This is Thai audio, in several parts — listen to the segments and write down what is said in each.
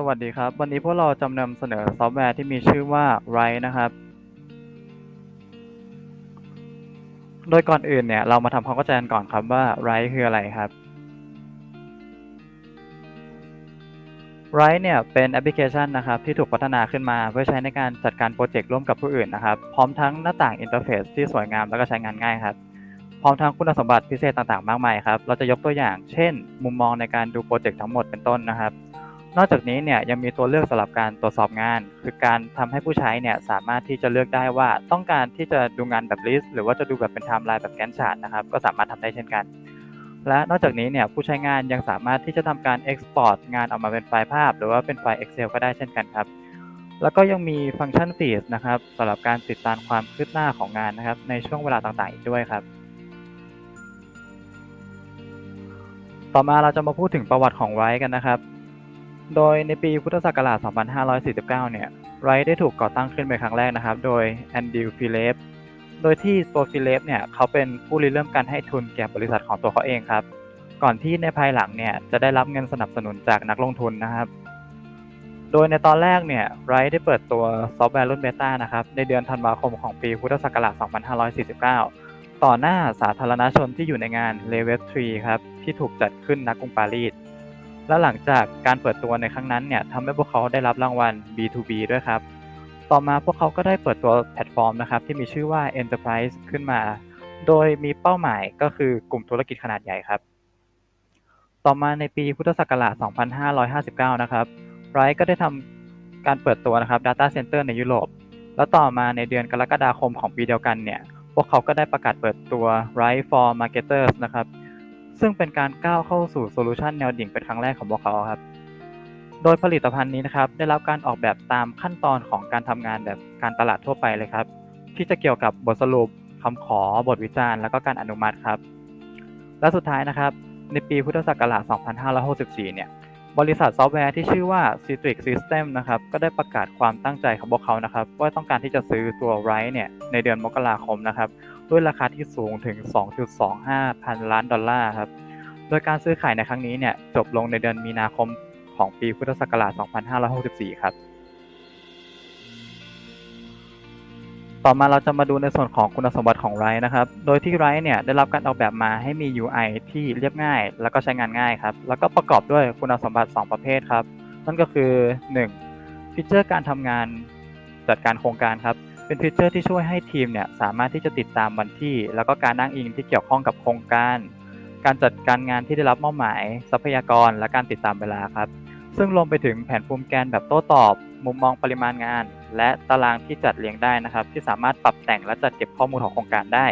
สวัสดีครับ วันนี้พวกเราจะนำเสนอซอฟต์แวร์ที่มีชื่อว่า r i t e นะครับ โดยก่อนอื่นเนี่ย เรามาทำความเข้าใจกันก่อนครับว่า r i t e คืออะไรครับ r i t e เนี่ยเป็นแอปพลิเคชันนะครับที่ถูกพัฒนาขึ้นมาเพื่อใช้ในการจัดการโปรเจกต์ร่วมกับผู้อื่นนะครับ พร้อมทั้งหน้าต่างอินเทอร์เฟซที่สวยงามแล้วก็ใช้งานง่ายครับ พร้อมทั้งคุณสมบัติพิเศษต่างๆ มากมายครับ เราจะยกตัวอย่าง เช่น มุมมองในการดูโปรเจกต์ทั้งหมดเป็นต้นนะครับ นอกจากนี้เนี่ยยังมีตัวเลือกสำหรับการตรวจสอบงาน คือการทำให้ผู้ใช้เนี่ยสามารถที่จะเลือกได้ว่าต้องการที่จะดูงานแบบลิสต์หรือว่าจะดูแบบเป็นไทม์ไลน์แบบแกนชาร์ตนะครับก็สามารถทำได้เช่นกัน และนอกจากนี้เนี่ยผู้ใช้งานยังสามารถที่จะทำการ Export งานออกมาเป็นไฟล์ภาพ หรือว่าเป็นไฟล์ Excel ก็ได้เช่นกันครับแล้วก็ยังมีฟังก์ชัน Feed นะครับสำหรับการติดตามความคืบหน้าของงานนะครับ ในช่วงเวลาต่างๆอีกด้วยครับ ต่อมาเราจะมาพูดถึงประวัติของไ i กันนะครับ โดยในปีพุทธศักราช 2549 เนี่ยไรได้ถูกก่อตั้งขึ้นเป็นครั้งแรกนะครับ โดยแอนดิวฟิเลปโดยที่ตัวฟิเลปเนี่ยเขาเป็นผู้ริเริ่มการให้ทุนแก่บริษัทของตัวเขาเองครับ ก่อนที่ในภายหลังเนี่ยจะได้รับเงินสนับสนุนจากนักลงทุนนะครับ โดยในตอนแรกเนี่ยไรได้เปิดตัวซอฟต์แวร์รุ่นเบต้านะครับ ในเดือนธันวาคมของปีพุทธศักราช 2549 ต่อหน้าสาธารณชนที่อยู่ในงาน Level 3ครับที่ถูกจัดขึ้นณกรุงปารีส และหลังจากการเปิดตัวในครั้งนั้นเนี่ยทำให้พวกเขาได้รับรางวัล B2B ด้วยครับ ต่อมาพวกเขาก็ได้เปิดตัวแพลตฟอร์มนะครับที่มีชื่อว่า Enterprise ขึ้นมา โดยมีเป้าหมายก็คือกลุ่มธุรกิจขนาดใหญ่ครับ ต่อมาในปีพุทธศักราช 2559 นะครับไรก็ได้ทำการเปิดตัวนะครับ Data Center ในยุโรป แล้วต่อมาในเดือนกรกฎาคมของปีเดียวกันเนี่ย พวกเขาก็ได้ประกาศเปิดตัว Right for Marketers นะครับ ซึ่งเป็นการก้าวเข้าสู่โซลูชันแนวดิ่งเป็นครั้งแรกของพวกเขาครับ โดยผลิตภัณฑ์นี้นะครับ ได้รับการออกแบบตามขั้นตอนของการทำงานแบบการตลาดทั่วไปเลยครับ ที่จะเกี่ยวกับบทสรุปคำขอบทวิจารณ์ แล้วก็การอนุมัติครับ และสุดท้ายนะครับ ในปีพุทธศักราช 2564 เนี่ย บริษัทซอฟต์แวร์ที่ชื่อว่า Citrix System นะครับ ก็ได้ประกาศความตั้งใจของพวกเขานะครับ ว่าต้องการที่จะซื้อตัว Write เนี่ยในเดือนมกราคมนะครับ ด้วยราคาที่สูงถึง 2.25 พันล้านดอลลาร์ครับ โดยการซื้อขายในครั้งนี้เนี่ยจบลงในเดือนมีนาคมของปีพุทธศักราช 2564 ครับ ต่อมาเราจะมาดูในส่วนของคุณสมบัติของไรนะครับ โดยที่ไรเนี่ยได้รับการออกแบบมาให้มี UI ที่เรียบง่าย แล้วก็ใช้งานง่ายครับ แล้วก็ประกอบด้วยคุณสมบัติ 2 ประเภทครับ นั่นก็คือ 1. ฟีเจอร์การทำงานจัดการโครงการครับ เป็นฟีเจอร์ที่ช่วยให้ทีมเนี่ยสามารถที่จะติดตามวันที่ แล้วก็การอ้างอิงที่เกี่ยวข้องกับโครงการ การจัดการงานที่ได้รับมอบหมาย ทรัพยากร และการติดตามเวลาครับ ซึ่งรวมไปถึงแผนภูมิแกนแบบโต้ตอบ มุมมองปริมาณงาน และตารางที่จัดเรียงได้นะครับ ที่สามารถปรับแต่งและจัดเก็บข้อมูลของโครงการได้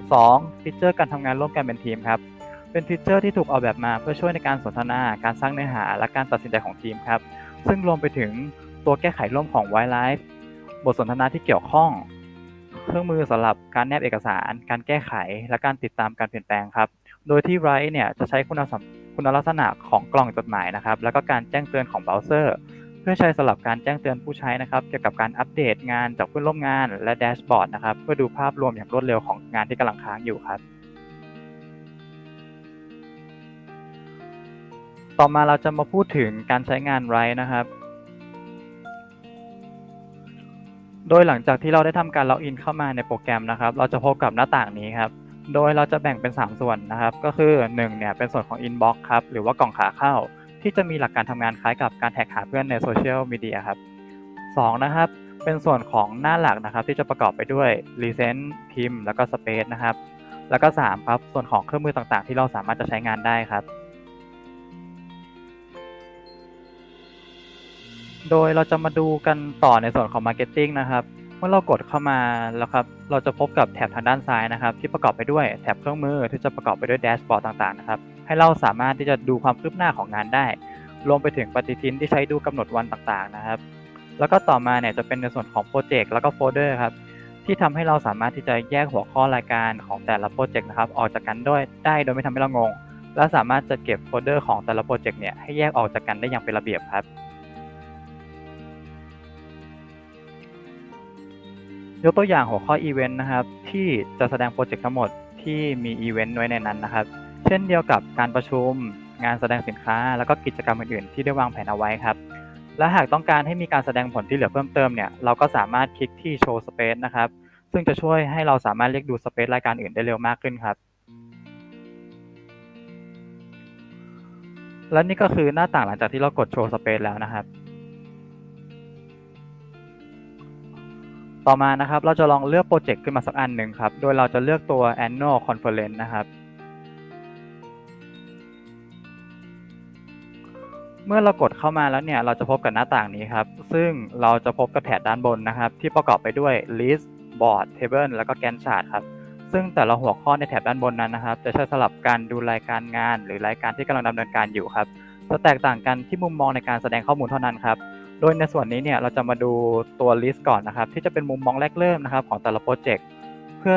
2. ฟีเจอร์การทำงานร่วมกันเป็นทีมครับ เป็นฟีเจอร์ที่ถูกออกแบบมาเพื่อช่วยในการสนทนา การสร้างเนื้อหา และการตัดสินใจของทีมครับ ซึ่งรวมไปถึงตัวแก้ไขร่วมของ White Life บทสนทนาที่เกี่ยวข้อง เครื่องมือสำหรับการแนบเอกสาร การแก้ไข และการติดตามการเปลี่ยนแปลงครับ โดยที่ Write เนี่ยจะใช้คุณสมคุณลักษณะของกล่องจดหมายนะครับ แล้วก็การแจ้งเตือนของเบราว์เซอร์ เพื่อใช้สำหรับการแจ้งเตือนผู้ใช้นะครับ เกี่ยวกับการอัปเดตงานจากเพื่อนร่วมงานและแดชบอร์ดนะครับ เพื่อดูภาพรวมอย่างรวดเร็วของงานที่กำลังค้างอยู่ครับ ต่อมาเราจะมาพูดถึงการใช้งาน Write นะครับ โดยหลังจากที่เราได้ทำการล็อกอินเข้ามาในโปรแกรมนะครับ เราจะพบกับหน้าต่างนี้ครับ โดยเราจะแบ่งเป็น 3 ส่วนนะครับ ก็คือ1เนี่ยเป็นส่วนของ Inbox ครับ หรือว่ากล่องขาเข้า ที่จะมีหลักการทำงานคล้ายกับการแท็กหาเพื่อนในโซเชียลมีเดียครับ2นะครับ เป็นส่วนของหน้าหลักนะครับ ที่จะประกอบไปด้วย Recent พิมพ์ แล้วก็ Space นะครับ แล้วก็3ครับ ส่วนของเครื่องมือต่างๆ ที่เราสามารถจะใช้งานได้ครับ โดยเราจะมาดูกันต่อในส่วนของ Marketing นะครับ เมื่อเรากดเข้ามาแล้วครับ เราจะพบกับแถบทางด้านซ้ายนะครับ ที่ประกอบไปด้วยแถบเครื่องมือที่จะประกอบไปด้วยแดชบอร์ดต่างๆนะครับ ให้เราสามารถที่จะดูความคืบหน้าของงานได้ รวมไปถึงปฏิทินที่ใช้ดูกำหนดวันต่างๆนะครับ แล้วก็ต่อมาเนี่ยจะเป็นในส่วนของโปรเจกต์แล้วก็โฟลเดอร์ครับ ที่ทำให้เราสามารถที่จะแยกหัวข้อรายการของแต่ละโปรเจกต์นะครับ ออกจากกันด้วยได้โดยไม่ทำให้เรางง และสามารถจัดเก็บโฟลเดอร์ของแต่ละโปรเจกต์เนี่ยให้แยกออกจากกันได้อย่างเป็นระเบียบครับ ยกตัวอย่างหัวข้ออีเวนต์นะครับ ที่จะแสดงโปรเจกต์ทั้งหมดที่มีอีเวนต์ไว้ในนั้นนะครับ เช่นเดียวกับการประชุม งานแสดงสินค้า แล้วก็กิจกรรมอื่นๆ ที่ได้วางแผนเอาไว้ครับ และหากต้องการให้มีการแสดงผลที่เหลือเพิ่มเติมเนี่ย เราก็สามารถคลิกที่ Show Space นะครับ ซึ่งจะช่วยให้เราสามารถเรียกดู Space รายการอื่นได้เร็วมากขึ้นครับ และนี่ก็คือหน้าต่างหลังจากที่เรากด Show Space แล้วนะครับ ต่อมานะครับเราจะลองเลือกโปรเจกต์ขึ้นมาสักอันหนึ่งครับ โดยเราจะเลือกตัว Annual Conference นะครับ เมื่อเรากดเข้ามาแล้วเนี่ยเราจะพบกับหน้าต่างนี้ครับ ซึ่งเราจะพบกับแถบด้านบนนะครับ ที่ประกอบไปด้วย list board table แล้วก็ Gantt chart ครับซึ่งแต่ละหัวข้อในแถบด้านบนนั้นนะครับ จะใช้สลับการดูรายการงาน หรือรายการที่กำลังดำเนินการอยู่ครับจะแตกต่างกันที่มุมมองในการแสดงข้อมูลเท่านั้นครับ โดยในส่วนนี้เนี่ยเราจะมาดูตัว list ก่อนนะครับ ที่จะเป็นมุมมองแรกเริ่มนะครับ ของแต่ละโปรเจกต์เพื่อ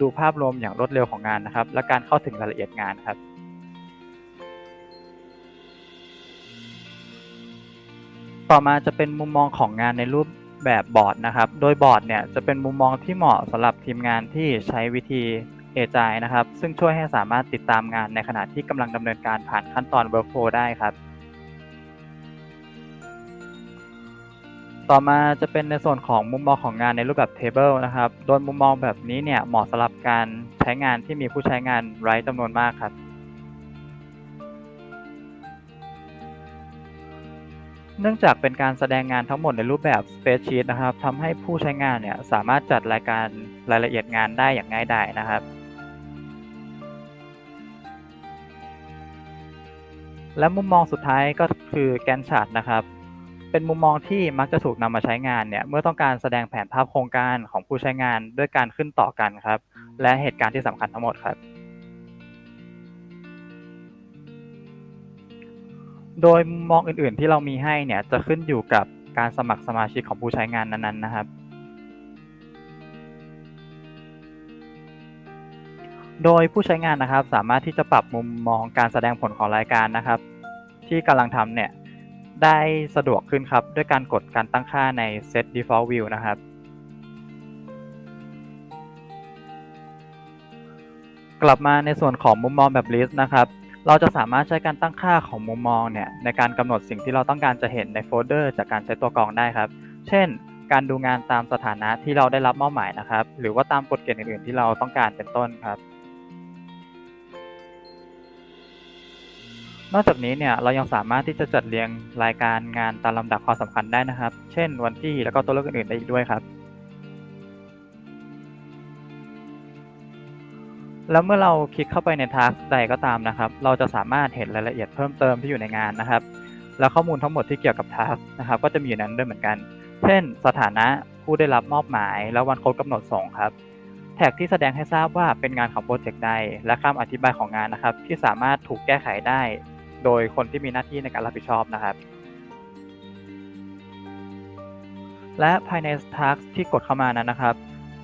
ดูภาพรวมอย่างรวดเร็วของงานนะครับ และการเข้าถึงรายละเอียดงานครับต่อมาจะเป็นมุมมองของงานในรูปแบบบอร์ดนะครับ โดยบอร์ดเนี่ยจะเป็นมุมมองที่เหมาะสำหรับทีมงานที่ใช้วิธีเอจายนะครับ ซึ่งช่วยให้สามารถติดตามงานในขณะที่กำลังดำเนินการผ่านขั้นตอน workflow ได้ครับ ต่อมาจะเป็นในส่วนของมุมมองของงานในรูปแบบ table นะครับ โดยมุมมองแบบนี้เนี่ยเหมาะสำหรับการใช้งานที่มีผู้ใช้งานไร้จำนวนมากครับเนื่องจากเป็นการแสดงงานทั้งหมดในรูปแบบ Spreadsheet นะครับทำให้ผู้ใช้งานเนี่ยสามารถจัดรายการรายละเอียดงานได้อย่างง่ายดายนะครับ และมุมมองสุดท้ายก็คือ Gantt chart นะครับ เป็นมุมมองที่มักจะถูกนำมาใช้งานเนี่ยเมื่อต้องการแสดงแผนภาพโครงการของผู้ใช้งานด้วยการขึ้นต่อกันครับ และเหตุการณ์ที่สำคัญทั้งหมดครับ โดยมุมมองอื่นๆ ที่เรามีให้เนี่ยจะขึ้นอยู่กับการสมัครสมาชิกของผู้ใช้งานนั้นๆนะครับโดยผู้ใช้งานนะครับสามารถที่จะปรับมุมมองการแสดงผลของรายการนะครับ ที่กำลังทำเนี่ย ได้สะดวกขึ้นครับ ด้วยการกดการตั้งค่าใน Set Default View นะครับ กลับมาในส่วนของมุมมองแบบ List นะครับ เราจะสามารถใช้การตั้งค่าของมุมมองเนี่ยในการกำหนดสิ่งที่เราต้องการจะเห็นในโฟลเดอร์จากการใช้ตัวกรองได้ครับ เช่น การดูงานตามสถานะที่เราได้รับมอบหมายนะครับ หรือว่าตามกฎเกณฑ์อื่นๆที่เราต้องการเป็นต้นครับ นอกจากนี้เนี่ยเรายังสามารถที่จะจัดเรียงรายการงานตามลำดับความสำคัญได้นะครับ เช่น วันที่แล้วก็ตัวเลือกอื่นๆได้อีกด้วยครับ แล้วเมื่อเราคลิกเข้าไปใน task ใดก็ตามนะครับ เราจะสามารถเห็นรายละเอียดเพิ่มเติมที่อยู่ในงานนะครับ แล้วข้อมูลทั้งหมดที่เกี่ยวกับ task นะครับ ก็จะมีอยู่นั้นด้วยเหมือนกัน เช่น สถานะผู้ได้รับมอบหมาย และวันครบกำหนดส่งครับแท็กที่แสดงให้ทราบว่าเป็นงานของโปรเจกต์ใด และคำอธิบายของงานนะครับ ที่สามารถถูกแก้ไขได้ โดยคนที่มีหน้าที่ในการรับผิดชอบนะครับ และภายใน task ที่กดเข้ามานั้นนะครับ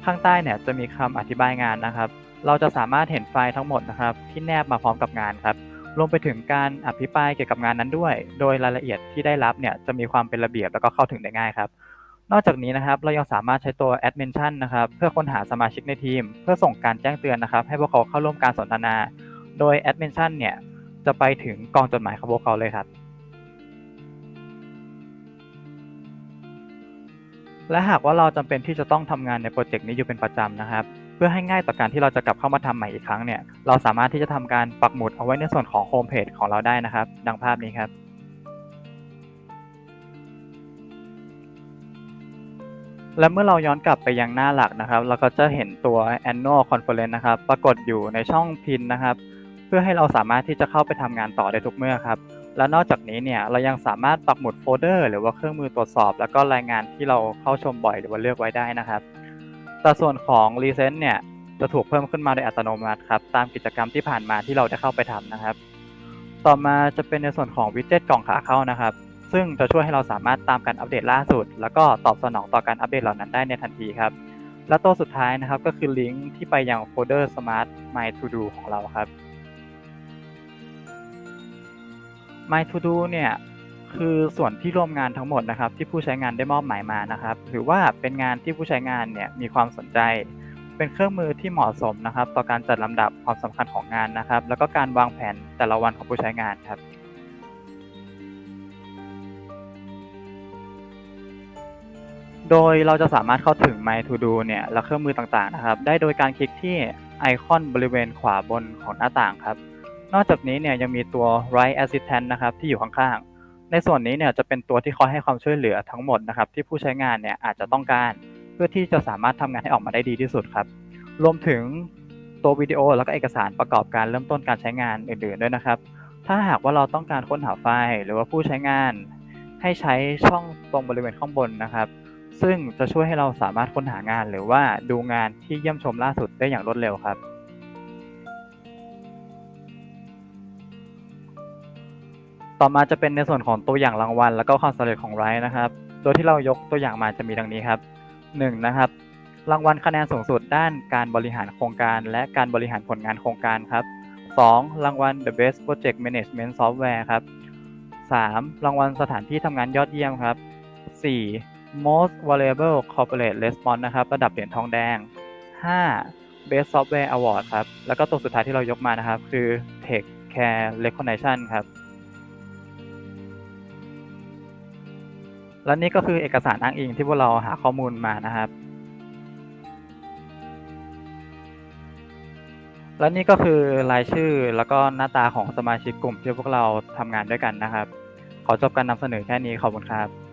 ข้างใต้เนี่ยจะมีคำอธิบายงานนะครับ เราจะสามารถเห็นไฟล์ทั้งหมดนะครับ ที่แนบมาพร้อมกับงานครับรวมไปถึงการอภิปรายเกี่ยวกับงานนั้นด้วย โดยรายละเอียดที่ได้รับเนี่ยจะมีความเป็นระเบียบแล้วก็เข้าถึงได้ง่ายครับ นอกจากนี้นะครับ เรายังสามารถใช้ตัว Add Mention นะครับ เพื่อค้นหาสมาชิกในทีม เพื่อส่งการแจ้งเตือนนะครับ ให้พวกเขาเข้าร่วมการสนทนา โดย Add Mention เนี่ย จะไปถึงกองจดหมายของพวกเขาเลยครับ และหากว่าเราจำเป็นที่จะต้องทำงานในโปรเจกต์นี้อยู่เป็นประจำนะครับ เพื่อให้ง่ายต่อการที่เราจะกลับเข้ามาทำใหม่อีกครั้งเนี่ยเราสามารถที่จะทำการปักหมุดเอาไว้ในส่วนของโฮมเพจของเราได้นะครับ ดังภาพนี้ครับและเมื่อเราย้อนกลับไปยังหน้าหลักนะครับ เราก็จะเห็นตัว annual conference นะครับ ปรากฏอยู่ในช่องพินนะครับ เพื่อให้เราสามารถที่จะเข้าไปทำงานต่อได้ทุกเมื่อครับ และนอกจากนี้เนี่ยเรายังสามารถปักหมุดโฟลเดอร์หรือว่าเครื่องมือตรวจสอบ แล้วก็รายงานที่เราเข้าชมบ่อยหรือว่าเลือกไว้ได้นะครับแต่ส่วนของ Recent เนี่ยจะถูกเพิ่มขึ้นมาโดยอัตโนมัติครับตามกิจกรรมที่ผ่านมาที่เราได้เข้าไปทำนะครับ ต่อมาจะเป็นในส่วนของวิดเจ็ตกล่องขาเข้านะครับ ซึ่งจะช่วยให้เราสามารถตามการอัปเดตล่าสุด แล้วก็ตอบสนองต่อการอัปเดตเหล่านั้นได้ในทันทีครับ และตัวสุดท้ายนะครับก็คือลิงก์ที่ไปยังโฟลเดอร์ Smart My To Do ของเราครับ My To Do เนี่ยคือส่วนที่ร่วมงานทั้งหมดนะครับที่ผู้ใช้งานได้มอบหมายมานะครับหรือว่าเป็นงานที่ผู้ใช้งานเนี่ยมีความสนใจ เป็นเครื่องมือที่เหมาะสมนะครับ ต่อการจัดลำดับความสำคัญของงานนะครับ แล้วก็การวางแผนแต่ละวันของผู้ใช้งานครับโดยเราจะสามารถเข้าถึง My To Do เนี่ยและเครื่องมือต่างๆนะครับ ได้โดยการคลิกที่ไอคอนบริเวณขวาบนของหน้าต่างครับ นอกจากนี้เนี่ยยังมีตัว Right Assistant นะครับที่อยู่ข้างๆ ในส่วนนี้เนี่ยจะเป็นตัวที่คอยให้ความช่วยเหลือทั้งหมดนะครับที่ผู้ใช้งานเนี่ยอาจจะต้องการ เพื่อที่จะสามารถทำงานให้ออกมาได้ดีที่สุดครับ รวมถึงตัววิดีโอแล้วก็เอกสารประกอบการเริ่มต้นการใช้งานอื่นๆด้วยนะครับ ถ้าหากว่าเราต้องการค้นหาไฟล์ หรือว่าผู้ใช้งาน ให้ใช้ช่องตรงบริเวณข้างบนนะครับ ซึ่งจะช่วยให้เราสามารถค้นหางานหรือว่าดูงานที่เยี่ยมชมล่าสุดได้อย่างรวดเร็วครับ ต่อมาจะเป็นในส่วนของตัวอย่างรางวัล แล้วก็ความสำเร็จของไรนะครับ โดยที่เรายกตัวอย่างมาจะมีดังนี้ครับ 1. นะครับ รางวัลคะแนนสูงสุดด้านการบริหารโครงการ และการบริหารผลงานโครงการครับ 2. รางวัล The Best Project Management Software ครับ 3. รางวัลสถานที่ทำงานยอดเยี่ยมครับ 4. Most Valuable Corporate Response นะครับ ระดับเหรียญทองแดง 5. Best Software Award ครับ แล้วก็ตัวสุดท้ายที่เรายกมานะครับ คือ Tech Care Recognition ครับ และนี่ก็คือเอกสารอ้างอิงที่พวกเราหาข้อมูลมานะครับ และนี่ก็คือรายชื่อแล้วก็หน้าตาของสมาชิกกลุ่มที่พวกเราทำงานด้วยกันนะครับ ขอจบการนำเสนอแค่นี้ขอบคุณครับ